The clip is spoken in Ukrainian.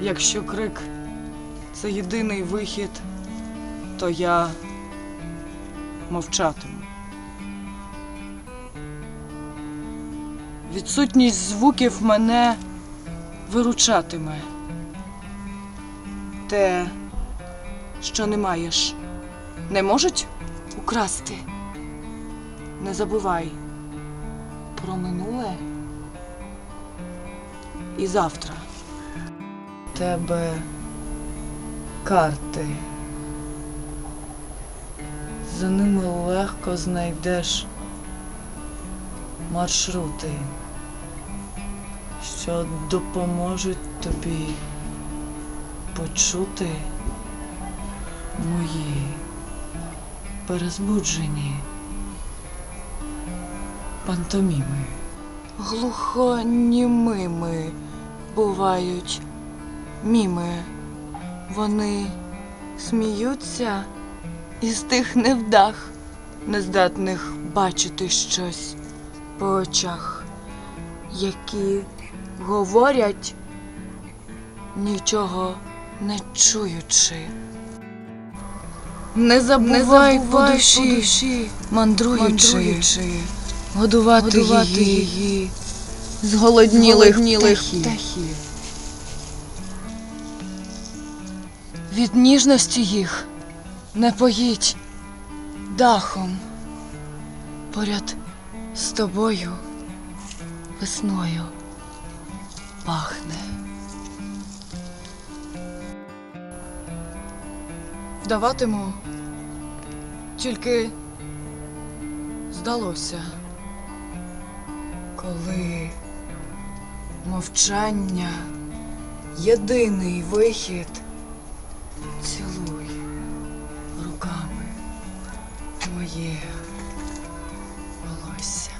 Якщо крик це єдиний вихід, то я мовчатиму. Відсутність звуків мене виручатиме. Те, що не маєш, не можуть украсти. Не забувай про минуле і завтра. Тебе карти. За ними легко знайдеш маршрути, що допоможуть тобі почути мої перезбуджені пантоміми. Глухонімими бувають міми. Вони сміються із тих невдах, нездатних бачити щось по очах, які говорять, нічого не чуючи. Не забувай, по душі, мандруючи, годувати, її, зголоднілих, птахів. Від ніжності їх не поїть дахом. Поряд з тобою весною пахне. Вдаватиму, тільки здалося, коли мовчання єдиний вихід. Цілуй руками моє волосся.